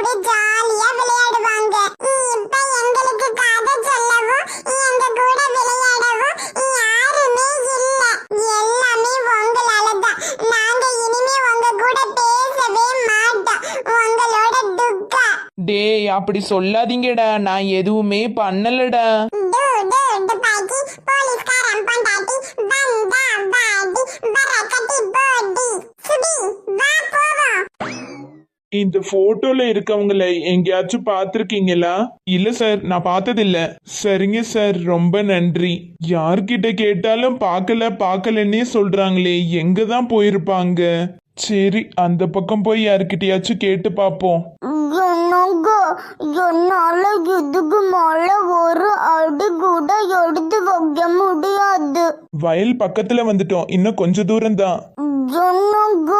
கூட ஜாலியா விளையாடுவாங்க. நீ இப்ப எங்களுக்கு கதை சொல்லவும் எங்க கூட விளையாடவும் யாருமே இல்ல. எல்லாமே உங்களால தான் நாங்க இனிமே உங்க கூட பேசவே மாட்டோம். உங்களோட துக்கா. டேய் அப்படி சொல்லாதீங்கடா. நான் எதுவுமே பண்ணலடா. இந்த போட்டோல இருக்கவங்கள எங்கேயாச்சும் பார்த்துருக்கீங்களா? இல்ல சார் நான் பார்த்ததில்ல. சரிங்க சார் ரொம்ப நன்றி. யார்கிட்ட கேட்டாலும் பார்க்கல பார்க்கலன்னே சொல்றாங்களே எங்க தான் போயிருப்பாங்க? சரி அந்த பக்கம் போய் யார்கிட்டயாச்சும் கேட்டு பார்ப்போம். என்னங்க என்னால இதுக்கு மேல ஒரு அடி கூட எடுத்து வைக்க முடியாது. வயல் பக்கத்துல வந்துட்டோம் இன்னும் கொஞ்ச தூரம் தான் என்னங்க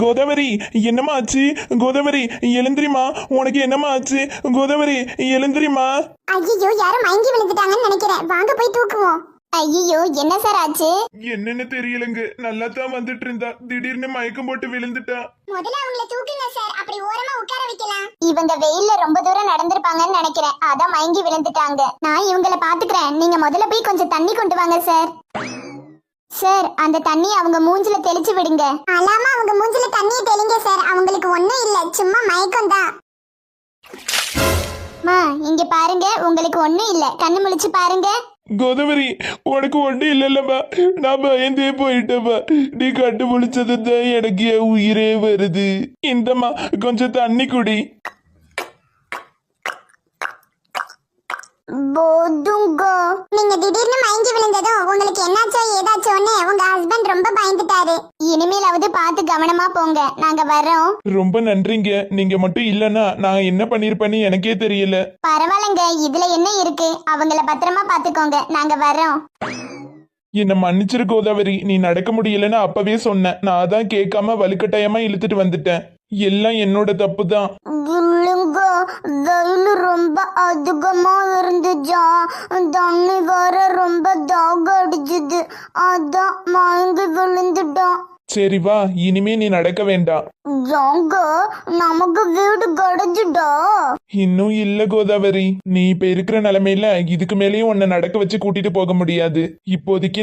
கோதாவரி என்னம்மா ஆச்சு? கோதாவரி எழுந்திரிமா உனக்கு என்னம்மா ஆச்சு? கோதாவரி எழுந்திரிமா ஐயோ யாரும் மயங்கி விழுந்துட்டாங்கன்னு நினைக்கிறேன். வாங்க போய் தூக்குவோம். ஐயோ என்ன சார் ஆச்சு? என்னன்னு தெரியலங்க. நல்லா தான் வந்துட்டு இருந்தா திடீர்னு மயக்கம் போட்டு விழுந்துட்டா. முதல்ல அவங்கள தூக்குங்க சார். அப்படி ஓரமா உட்கார வைக்கலாம். இவங்க வெயில்ல ரொம்ப தூரம் நடந்திருப்பாங்கன்னு நினைக்கிறேன். அதான் மயங்கி விழுந்துட்டாங்க. நான் இவங்கள பாத்துக்கிறேன். நீங்க முதல்ல போய் கொஞ்சம் தண்ணி கொண்டு வாங்க சார். சார் அந்த தண்ணி அவங்க மூஞ்சில தெளிச்சு விடுங்க. அல்லாம அவங்க மூஞ்சில தண்ணிய தெளிங்க சார். அவங்களுக்கு ஒண்ணும் இல்ல. சும்மா மயக்கம் தான். மா இங்க பாருங்க. உங்களுக்கு ஒண்ணும் இல்ல. கண்ணு முழிச்சு பாருங்க. கோதாவரி உனக்கு ஒண்ணு இல்லல்லப்பா நான் பயந்தே போயிட்டேம்மா. நீ கண்டுபிடிச்சது தான் எனக்கு என் உயிரே வருது. இந்தம்மா கொஞ்சம் தண்ணி குடி. போதுங்க. நீங்க திடீர்னு மயங்கி விழுந்ததும் உங்களுக்கு என்னாச்சோ ஏதாச்சோன்னு உங்க ஹஸ்பண்ட் ரொம்ப பயந்துட்டாரு. இனிமேலாவது பார்த்து கவனமா போங்க. நாங்க வர்றோம். ரொம்ப நன்றிங்க. நீங்க மட்டும் இல்லைன்னா நான் என்ன பண்ணிருப்பேன்னு எனக்கே தெரியல. பரவாயில்லைங்க. இதுல என்ன இருக்கு? அவங்கள பத்திரமா பாத்துக்கோங்க நாங்க வர்றோம். என்னை மன்னிச்சிரு கோதாவரி. நீ நடக்க முடியலன்னு அப்பவே சொன்னேன் நான் தான் கேட்காம வலுக்கட்டாயமா இழுத்துட்டு வந்துட்டேன். எல்லாம் என்னோட தப்பு தான் இல்லைங்க. வெயில் அதிகமா இருந்துச்சா? தண்ணி வர ரொம்ப தாக அடிச்சுது. அதான் மயங்கி விழுந்துட்டான் சரி வா இனிமே நீ நடக்க வேண்டாம் ஏங்க நமக்கு வீடு கிடைச்சிட்டா இன்னும் இல்ல கோதாவரி. நீ இப்ப இருக்கிற நிலைமையில இதுக்கு மேலேயும் உன்னை நடக்க வச்சு கூட்டிட்டு போக முடியாது. இப்போதைக்கு